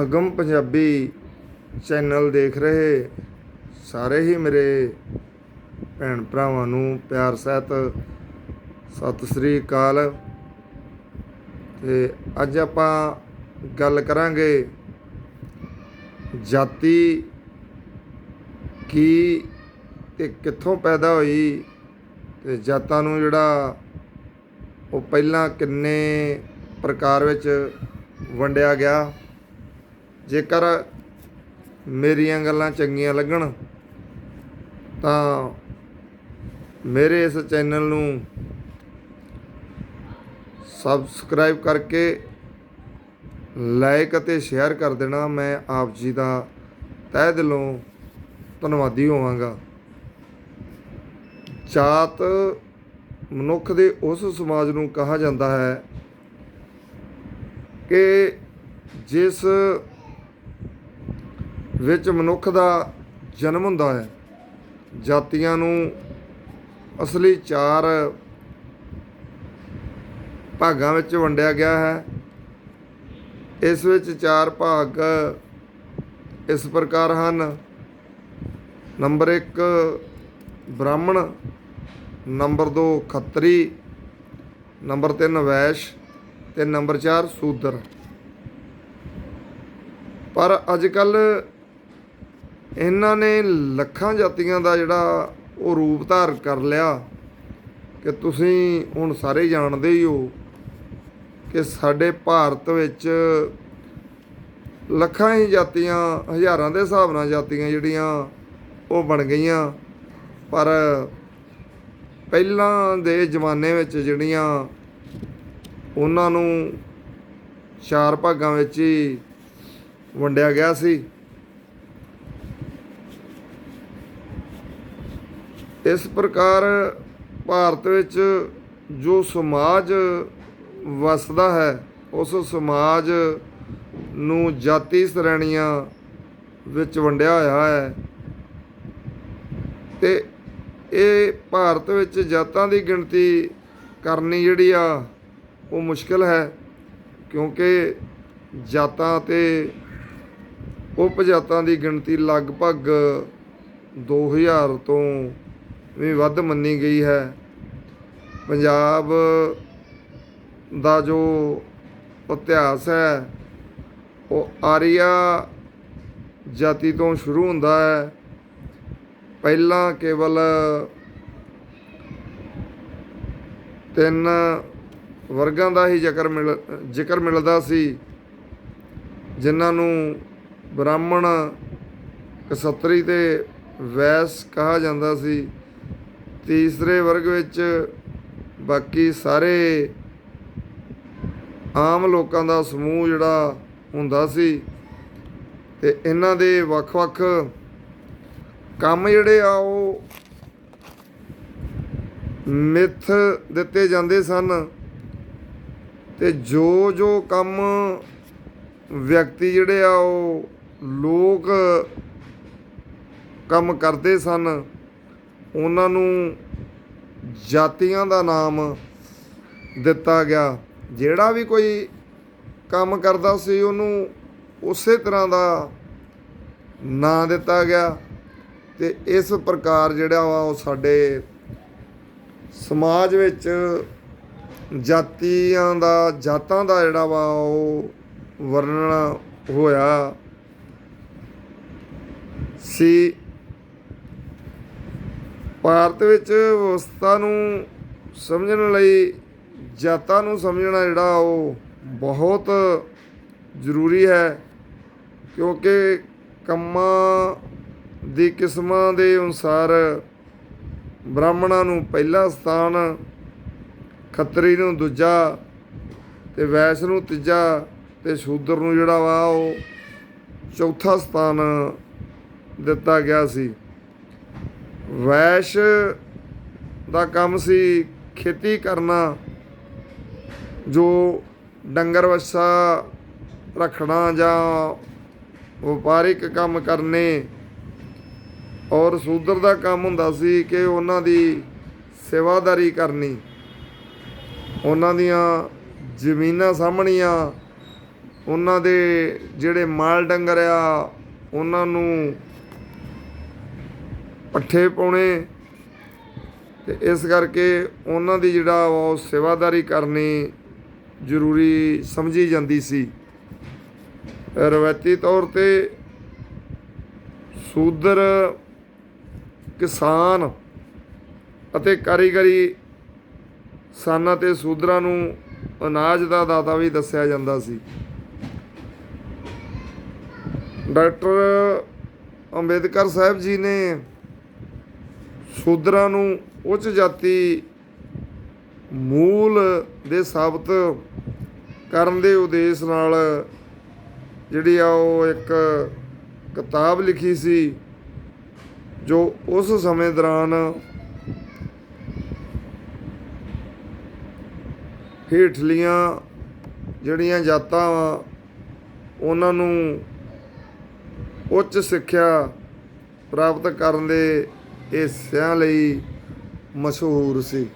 ਅਗਮ Punjabi channel ਦੇਖ ਰਹੇ ਸਾਰੇ ਹੀ ਮੇਰੇ ਭੈਣ ਭਰਾਵਾਂ ਨੂੰ ਪਿਆਰ, ਸਹਿਤ ਸਤਿ ਸ੍ਰੀ ਅਕਾਲ। ਤੇ ਅੱਜ ਆਪਾਂ ਗੱਲ ਕਰਾਂਗੇ ਜਾਤੀ ਕੀ ਤੇ ਕਿੱਥੋਂ ਪੈਦਾ ਹੋਈ ਤੇ ਜਾਤਾਂ ਨੂੰ ਜਿਹੜਾ ਉਹ ਪਹਿਲਾਂ ਕਿੰਨੇ ਪ੍ਰਕਾਰ ਵਿੱਚ ਵੰਡਿਆ ਗਿਆ। ਜੇਕਰ ਮੇਰੀਆਂ ਗੱਲਾਂ ਚੰਗੀਆਂ ਲੱਗਣ, ਤਾਂ ਮੇਰੇ ਇਸ ਚੈਨਲ ਨੂੰ ਸਬਸਕ੍ਰਾਈਬ ਕਰਕੇ ਲਾਈਕ ਅਤੇ ਸ਼ੇਅਰ ਕਰ ਦੇਣਾ। ਮੈਂ ਆਪ ਜੀ ਦਾ ਤਹਿ ਦਿਲੋਂ ਧੰਨਵਾਦੀ ਹੋਵਾਂਗਾ। ਜਾਤ ਮਨੁੱਖ ਦੇ ਉਸ ਸਮਾਜ ਨੂੰ ਕਹਾ ਜਾਂਦਾ ਹੈ ਕਿ ਜਿਸ ਵਿੱਚ ਮਨੁੱਖ ਦਾ ਜਨਮ ਹੁੰਦਾ ਹੈ। ਜਾਤੀਆਂ ਨੂੰ ਅਸਲੀ ਚਾਰ ਭਾਗਾਂ ਵਿੱਚ ਵੰਡਿਆ ਗਿਆ ਹੈ। ਇਸ ਵਿੱਚ ਚਾਰ ਭਾਗ ਇਸ ਪ੍ਰਕਾਰ ਹਨ। ਨੰਬਰ 1 ਬ੍ਰਾਹਮਣ, ਨੰਬਰ 2 ਖੱਤਰੀ, ਨੰਬਰ 3 ਵੈਸ਼ ਤੇ ਨੰਬਰ 4 ਸੂਦਰ। ਪਰ ਅੱਜ ਕੱਲ੍ਹ ਇਹਨਾਂ ਨੇ ਲੱਖਾਂ ਜਾਤੀਆਂ ਦਾ ਜਿਹੜਾ ਉਹ ਰੂਪ ਧਾਰ ਕਰ ਲਿਆ ਕਿ ਤੁਸੀਂ ਹੁਣ ਸਾਰੇ ਜਾਣਦੇ ਹੀ ਹੋ ਕਿ ਸਾਡੇ ਭਾਰਤ ਵਿੱਚ ਲੱਖਾਂ ਹੀ ਜਾਤੀਆਂ, ਹਜ਼ਾਰਾਂ ਦੇ ਹਿਸਾਬ ਨਾਲ ਜਾਤੀਆਂ ਜਿਹੜੀਆਂ ਉਹ ਬਣ ਗਈਆਂ। ਪਰ ਪਹਿਲਾਂ ਦੇ ਜ਼ਮਾਨੇ ਵਿੱਚ ਜਿਹੜੀਆਂ ਉਹਨਾਂ ਨੂੰ ਚਾਰ ਭਾਗਾਂ ਵਿੱਚ ਹੀ ਵੰਡਿਆ ਗਿਆ ਸੀ। ਇਸ ਪ੍ਰਕਾਰ ਭਾਰਤ ਵਿੱਚ ਜੋ ਸਮਾਜ ਵਸਦਾ ਹੈ, ਉਸ ਸਮਾਜ ਨੂੰ ਜਾਤੀ ਸ਼੍ਰੇਣੀਆਂ ਵਿੱਚ ਵੰਡਿਆ ਹੋਇਆ ਹੈ। ਤੇ ਇਹ ਭਾਰਤ ਵਿੱਚ ਜਾਤਾਂ ਦੀ ਗਿਣਤੀ ਕਰਨੀ ਜਿਹੜੀ ਆ, ਉਹ ਮੁਸ਼ਕਲ ਹੈ, ਕਿਉਂਕਿ ਜਾਤਾਂ ਤੇ ਉਪ ਜਾਤਾਂ ਦੀ ਗਿਣਤੀ ਲਗਭਗ 2000 ਤੋਂ ਵੀ ਵੱਧ ਮੰਨੀ ਗਈ ਹੈ। ਪੰਜਾਬ ਦਾ ਜੋ ਇਤਿਹਾਸ ਹੈ, ਉਹ ਆਰੀਆ ਜਾਤੀ ਤੋਂ ਸ਼ੁਰੂ ਹੁੰਦਾ ਹੈ। ਪਹਿਲਾਂ ਕੇਵਲ ਤਿੰਨ ਵਰਗਾਂ ਦਾ ਹੀ ਜ਼ਿਕਰ ਮਿਲ, ਜ਼ਿਕਰ ਮਿਲਦਾ ਸੀ, ਜਿਨ੍ਹਾਂ ਨੂੰ ਬ੍ਰਾਹਮਣ ਕਸਤਰੀ ਤੇ ਵੈਸ ਕਹਾ ਜਾਂਦਾ ਸੀ। ਤੀਸਰੇ ਵਰਗ ਵਿੱਚ ਬਾਕੀ ਸਾਰੇ ਆਮ ਲੋਕਾਂ ਦਾ ਸਮੂਹ ਜਿਹੜਾ ਹੁੰਦਾ ਸੀ ਤੇ ਇਹਨਾਂ ਦੇ ਵੱਖ-ਵੱਖ ਕੰਮ ਜਿਹੜੇ ਆ ਉਹ ਮਿੱਥ ਦਿੱਤੇ ਜਾਂਦੇ ਸਨ ਤੇ ਜੋ ਜੋ ਕੰਮ ਵਿਅਕਤੀ ਜਿਹੜੇ ਆ ਉਹ ਲੋਕ ਕੰਮ ਕਰਦੇ ਸਨ ਉਹਨਾਂ ਨੂੰ ਜਾਤੀਆਂ ਦਾ ਨਾਮ ਦਿੱਤਾ ਗਿਆ। ਜਿਹੜਾ ਵੀ ਕੋਈ ਕੰਮ ਕਰਦਾ ਸੀ, ਉਹਨੂੰ ਉਸੇ ਤਰ੍ਹਾਂ ਦਾ ਨਾਂ ਦਿੱਤਾ ਗਿਆ ਤੇ ਇਸ ਪ੍ਰਕਾਰ ਜਿਹੜਾ ਵਾ ਉਹ ਸਾਡੇ ਸਮਾਜ ਵਿੱਚ ਜਾਤੀਆਂ ਦਾ, ਜਾਤਾਂ ਦਾ ਜਿਹੜਾ ਵਾ ਉਹ ਵਰਣਨ ਹੋਇਆ ਸੀ। ਭਾਰਤ ਵਿੱਚ ਵਿਵਸਥਾ ਨੂੰ ਸਮਝਣ ਲਈ, ਜਾਤਾਂ ਨੂੰ ਸਮਝਣਾ ਜਿਹੜਾ ਉਹ ਬਹੁਤ ਜ਼ਰੂਰੀ ਹੈ, ਕਿਉਂਕਿ ਕੰਮਾਂ ਦੀ ਕਿਸਮਾਂ ਦੇ ਅਨੁਸਾਰ ਬ੍ਰਾਹਮਣਾਂ ਨੂੰ ਪਹਿਲਾ ਸਥਾਨ, ਖੱਤਰੀ ਨੂੰ ਦੂਜਾ ਤੇ ਵੈਸ਼ ਨੂੰ ਤੀਜਾ ਤੇ ਸ਼ੂਦਰ ਨੂੰ ਜਿਹੜਾ ਵਾ ਉਹ ਚੌਥਾ ਸਥਾਨ ਦਿੱਤਾ ਗਿਆ ਸੀ। ਵੈਸ਼ ਦਾ ਕੰਮ ਸੀ ਖੇਤੀ ਕਰਨਾ, ਜੋ ਡੰਗਰ ਵੱਛਾ ਰੱਖਣਾ ਜਾਂ ਵਪਾਰਿਕ ਕੰਮ ਕਰਨੇ। ਔਰ ਸੂਦਰ ਦਾ ਕੰਮ ਹੁੰਦਾ ਸੀ ਕਿ ਉਹਨਾਂ ਦੀ ਸੇਵਾਦਾਰੀ ਕਰਨੀ। ਉਹਨਾਂ ਦੀਆਂ ਜ਼ਮੀਨਾਂ ਸਾਹਮਣੀਆਂ ਉਹਨਾਂ ਦੇ ਜਿਹੜੇ ਮਾਲ ਡੰਗਰ ਆ, ਉਹਨਾਂ ਨੂੰ ਪੱਠੇ ਪਾਉਣੇ। ਤੇ ਇਸ ਕਰਕੇ ਉਹਨਾਂ ਦੀ ਜਿਹੜਾ ਉਹ ਸੇਵਾਦਾਰੀ ਕਰਨੀ ਜ਼ਰੂਰੀ ਸਮਝੀ ਜਾਂਦੀ ਸੀ। ਰਵਾਇਤੀ ਤੌਰ ਤੇ ਸੂਦਰ ਕਿਸਾਨ ਅਤੇ ਕਾਰੀਗਰੀ ਸਾਨਾਂ ਤੇ ਸੂਦਰਾਂ ਨੂੰ ਅਨਾਜ ਦਾ ਦਾਤਾ ਵੀ ਦੱਸਿਆ ਜਾਂਦਾ ਸੀ। ਡਾਕਟਰ ਅੰਬੇਦਕਰ ਸਾਹਿਬ ਜੀ ਨੇ ਸ਼ੂਦਰਾਂ ਨੂੰ ਉੱਚ ਜਾਤੀ ਮੂਲ ਦੇ ਸਾਬਤ ਕਰਨ ਦੇ ਉਦੇਸ਼ ਨਾਲ ਜਿਹੜੀ ਆ ਉਹ ਇੱਕ ਕਿਤਾਬ ਲਿਖੀ ਸੀ, ਜੋ ਉਸ ਸਮੇਂ ਦੌਰਾਨ ਹੇਠਲੀਆਂ ਜਿਹੜੀਆਂ ਜਾਤਾਂ ਵਾ, ਉਹਨਾਂ ਨੂੰ ਉੱਚ ਸਿੱਖਿਆ ਪ੍ਰਾਪਤ ਕਰਨ ਦੇ ਇਹ ਹਿੱਸਿਆਂ ਲਈ ਮਸ਼ਹੂਰ ਸੀ।